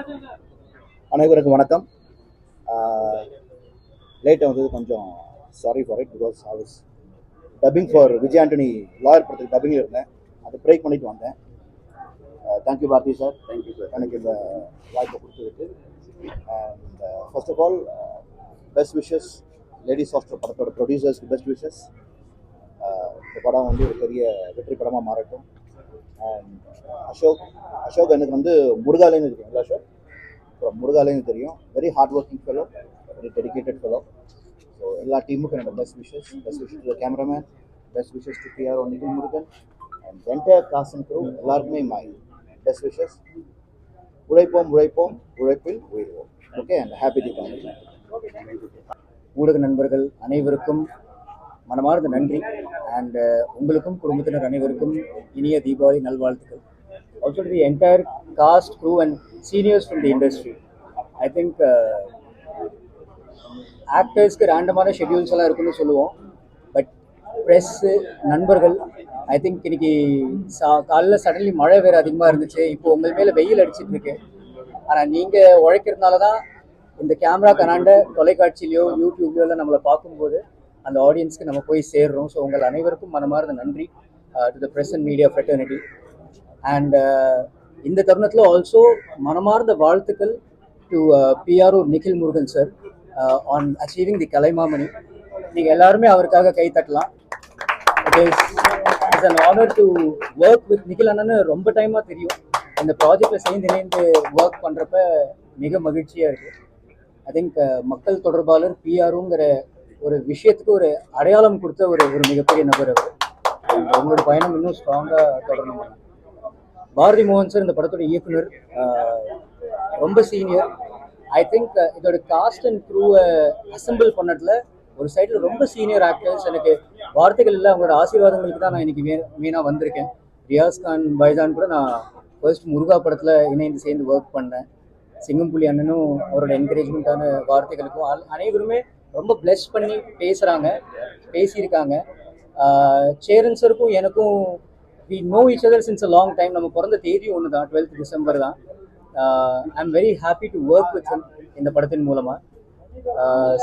அனைவருக்கும் வணக்கம். லேட்டாக வந்தது கொஞ்சம் sorry for it because I was dubbing for Vijay Antony lawyer படத்துக்கு டப்பிங்கில் இருந்தேன். அதை பிரேக் பண்ணிட்டு வந்தேன். Thank you Bharathi sir thank you sir எனக்கு இந்த வாய்ப்பை கொடுத்ததுக்கு. And first of all best wishes ladies hostel படத்தோட ப்ரொடியூசர்ஸ்க்கு பெஸ்ட் விஷஸ் இந்த படம் வந்து ஒரு பெரிய வெற்றி படமாக மாறட்டும். அண்ட் அசோக் அசோக் எனக்கு வந்து முருகாலேன்னு தெரியுங்களா அசோக் அப்புறம் முருகாலேன்னு தெரியும். Very hard working fellow very dedicated fellow so எல்லா டீமுக்கும் என்னோட best wishes best wishes to cameraman best wishes to PRO Murugan and entire cast and crew எல்லாருக்குமே மை பெஸ்ட் விஷஸ் உழைப்போம் உழைப்போம் உழைப்பில் உயிர்வோம். ஓகே அண்ட் ஹாப்பி தீபாவளி ஊடக நண்பர்கள் அனைவருக்கும் மனமார்ந்த நன்றி. அண்ட் uh, உங்களுக்கும் குடும்பத்தினர் அனைவருக்கும் இனிய தீபாவளி நல்வாழ்த்துக்கள். Also the entire cast crew and seniors from the industry I think ஆக்டர்ஸ்க்கு ரேண்டமான ஷெட்யூல்ஸ் எல்லாம் இருக்குன்னு சொல்லுவோம். பட் ப்ரெஸ்ஸு நண்பர்கள் ஐ திங்க் இன்னைக்கு சா காலைல சடன்லி மழை வேறு அதிகமாக இருந்துச்சு. இப்போ உங்கள் மேலே வெயில் அடிச்சிட்டு இருக்கு. ஆனால் நீங்கள் உழைக்கிறதுனால தான் இந்த கேமரா கனாண்ட தொலைக்காட்சியிலையோ யூடியூப்லையோ எல்லாம் நம்மளை பார்க்கும்போது அந்த ஆடியன்ஸ்க்கு நம்ம போய் சேர்றோம். ஸோ உங்கள் அனைவருக்கும் மனமார்ந்த நன்றி. To the press and media fraternity and இந்த தருணத்தில் ஆல்சோ மனமார்ந்த வாழ்த்துக்கள் to PRO Nikhil Murugan sir on achieving the Kalaimamani நீங்கள் எல்லாருமே அவருக்காக கை தட்டலாம். It is it's an honour to work with Nikhil அண்ணன்னு ரொம்ப டைமாக தெரியும். இந்த ப்ராஜெக்டில் சேர்ந்து இணைந்து ஒர்க் பண்ணுறப்ப மிக மகிழ்ச்சியாக இருக்குது ஐ திங்க் uh, மக்கள் தொடர்பாளர் பிஆருங்கிற ஒரு விஷயத்துக்கு ஒரு அடையாளம் கொடுத்த ஒரு ஒரு மிகப்பெரிய நபர் அவர். அவங்களோட பயணம் இன்னும் ஸ்ட்ராங்காக தொடரணும். பாரதி மோகன் சார் இந்த படத்தோட இயக்குனர். ரொம்ப சீனியர் ஐ திங்க் இதோட காஸ்ட் அண்ட் க்ரூவை அசெம்பிள் பண்ணதில் ஒரு சைடில் ரொம்ப சீனியர் ஆக்டர்ஸ் எனக்கு வார்த்தைகள் இல்லை அவங்களோட ஆசீர்வாதங்களுக்கு தான் நான் இன்னைக்கு மே மெயினாக வந்திருக்கேன். ரியாஸ் கான் பைஜான் கூட நான் ஃபர்ஸ்ட் முருகா படத்தில் இணைந்து சேர்ந்து ஒர்க் பண்ணேன். சிங்கம்புலி அண்ணனும் அவரோட என்கரேஜ்மெண்ட்டான வார்த்தைகளுக்கும் அனைவருமே ரொம்ப பிளஸ் பண்ணி பேசுகிறாங்க பேசியிருக்காங்க. ஆஹ் சேரன் சருக்கும் எனக்கும் we know each other since a long time நம்ம பிறந்த தேதி ஒன்று தான் டுவெல்த் டிசம்பர் தான் I am very happy to work with இந்த படத்தின் மூலமாக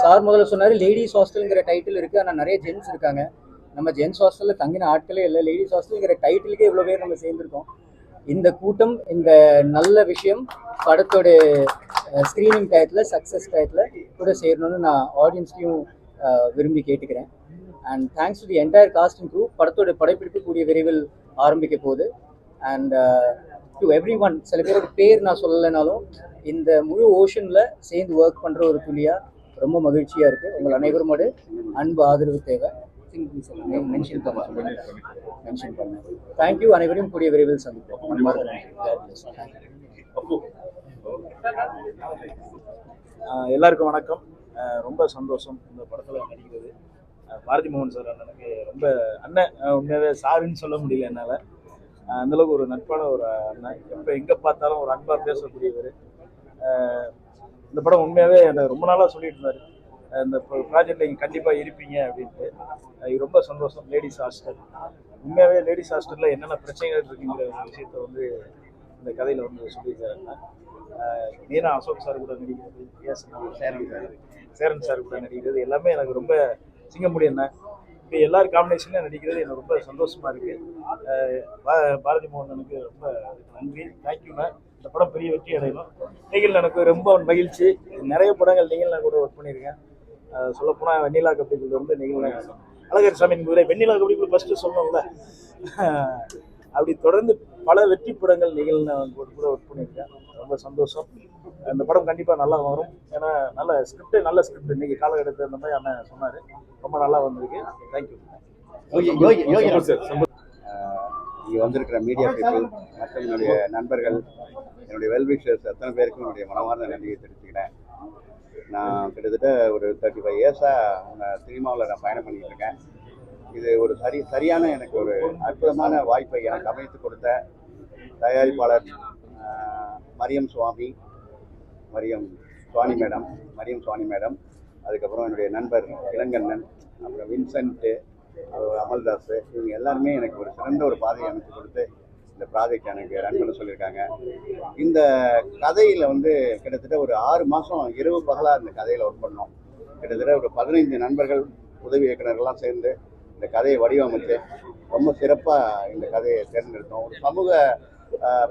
சார் முதல்ல சொன்னார் லேடிஸ் ஹாஸ்டலுங்கிற டைட்டில் இருக்குது ஆனால் நிறைய ஜென்ஸ் இருக்காங்க. நம்ம ஜென்ஸ் ஹாஸ்டலில் தங்கின ஆட்களே இல்லை. லேடிஸ் ஹாஸ்டலுங்கிற டைட்டிலுக்கே இவ்வளோ பேர் நம்ம சேர்ந்துருக்கோம். இந்த கூட்டம் இந்த நல்ல விஷயம் படத்தோட ஸ்க்ரீனிங் டயத்தில் சக்ஸஸ் டயத்தில் கூட சேரணும்னு நான் ஆடியன்ஸ்லையும் விரும்பி கேட்டுக்கிறேன். And thanks to the entire cast and group படத்தோட படைப்பிடிப்பு கூடிய விரைவில் ஆரம்பிக்க போகுது. அண்ட் டு எவ்ரி ஒன் சில பேரோட பேர் நான் சொல்லலைனாலும் இந்த முழு ஓஷனில் சேர்ந்து ஒர்க் பண்ணுற ஒரு துளியாக ரொம்ப மகிழ்ச்சியாக இருக்குது உங்கள் அனைவருமோட அன்பு ஆதரவு தேவை. மென்ஷன் பண்ண மென்ஷன் பண்ணேன் தேங்க்யூ அனைவரையும் கூடிய விரைவில் சந்திப்போம். எல்லாருக்கும் வணக்கம். ரொம்ப சந்தோஷம் இந்த படத்தில் நடிக்கிறது. பாரதி மோகன் சார் அண்ணனுக்கு ரொம்ப அண்ணன் உண்மையாகவே சாருன்னு சொல்ல முடியல என்னால். அந்தளவுக்கு ஒரு நட்பான ஒரு அண்ணன். எப்போ எங்கே பார்த்தாலும் ஒரு அன்பாக பேசக்கூடியவர். இந்த படம் உண்மையாகவே என்னை ரொம்ப நாளாக சொல்லிட்டு இருந்தார். இந்த ப்ராஜெக்டில் நீங்கள் கண்டிப்பாக இருப்பீங்க அப்படின்ட்டு. இது ரொம்ப சந்தோஷம் லேடிஸ் ஹாஸ்டல் உண்மையாகவே லேடிஸ் ஹாஸ்டலில் என்னென்ன பிரச்சனைகள் இருக்குங்கிற விஷயத்த வந்து இந்த கதையில் வந்து சொல்லியிருக்காருங்க மீனா அசோக் சார் கூட நடிக்கிறது yes Cheran sir Cheran sir கூட நடிக்கிறது எல்லாமே எனக்கு ரொம்ப சிங்கமுடி என்ன இப்போ எல்லாரும் காம்பினேஷன்லையும் நடிக்கிறது எனக்கு ரொம்ப சந்தோஷமா இருக்கு. பாரதி பா- பாரதி ரொம்ப நன்றி. தேங்க்யூண்ணா இந்த படம் பெரிய வெற்றி அடையணும். நீங்கள் எனக்கு ரொம்ப மகிழ்ச்சி. நிறைய படங்கள் நீங்கள் நான் கூட ஒர்க் பண்ணியிருக்கேன். சொல்லப்போனால் வெண்ணிலா கபடிக்குள்ள வந்து நீங்கள் அழகர் சாமி குதிரை வெண்ணிலா கப்பிக்குள்ள ஃபஸ்ட்டு சொல்லணும்ல அப்படி தொடர்ந்து பல வெற்றி படங்கள் நீங்கள் நான் கூட ஒர்க் பண்ணியிருக்கேன். ரொம்ப சந்தோஷம். அந்த படம் கண்டிப்பாக நல்லா வரும். ஏன்னா நல்ல ஸ்கிரிப்ட் நல்ல ஸ்கிரிப்ட் இன்னைக்கு காலகட்டத்தில் அந்த மாதிரி அண்ணன் சொன்னார். ரொம்ப நல்லா வந்திருக்கு. தேங்க்யூ இங்கே வந்திருக்கிற மீடியா பீப்புள் மற்றும் என்னுடைய நண்பர்கள் என்னுடைய வெல்விஷர்ஸ் அத்தனை பேருக்கும் என்னுடைய மனமார்ந்த நன்றியை தெரிவிச்சுக்கிறேன். நான் கிட்டத்தட்ட ஒரு தேர்ட்டி ஃபைவ் இயர்ஸாக சினிமாவில் நான் பயணம் பண்ணிட்டு இருக்கேன். இது ஒரு சரி சரியான எனக்கு ஒரு அற்புதமான வாய்ப்பை எனக்கு அமைத்து கொடுத்த தயாரிப்பாளர் மரியம் சுவாமி மரியம் சுவாமி மேடம் மரியம் சுவாமி மேடம் அதுக்கப்புறம் என்னுடைய நண்பர் இளங்கண்ணன் அப்புறம் வின்சென்ட்டு அமல்தாஸ் இவங்க எல்லாருமே எனக்கு ஒரு சிறந்த ஒரு பாதையை அமைத்து கொடுத்து இந்த ப்ராஜெக்ட் எனக்கு ரன் பண்ண சொல்லியிருக்காங்க. இந்த கதையில் வந்து கிட்டத்தட்ட ஒரு ஆறு மாதம் இரவு பகலாக இந்த கதையில் ஒர்க் பண்ணோம். கிட்டத்தட்ட ஒரு பதினைந்து நண்பர்கள் உதவி இயக்குனர்கள்லாம் சேர்ந்து இந்த கதையை வடிவமைச்சு ரொம்ப சிறப்பாக இந்த கதையை தேர்ந்தெடுத்தோம். ஒரு சமூக ஆஹ்,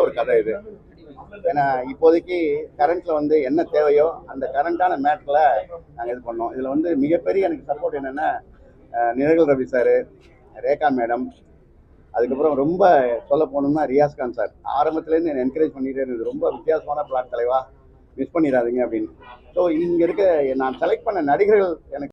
ஒரு கதை இது. ஏன்னா இப்போதைக்கு கரண்ட்ல வந்து என்ன தேவையோ அந்த கரண்டான மேட்டரில் நாங்கள் இது பண்ணோம். இதில் வந்து மிகப்பெரிய எனக்கு சப்போர்ட் என்னென்னா நிரகல் ரவி சார் ரேகா மேடம் அதுக்கப்புறம் ரொம்ப சொல்ல போனோம்னா ரியாஸ் கான் சார் ஆரம்பத்துலேருந்து என்னை என்கரேஜ் பண்ணிட்டே இருந்தது. ரொம்ப வித்தியாசமான பிளாட் தலைவா மிஸ் பண்ணிடாதீங்க அப்படின்னு. ஸோ இங்கே இருக்க நான் செலக்ட் பண்ண நடிகர்கள் எனக்கு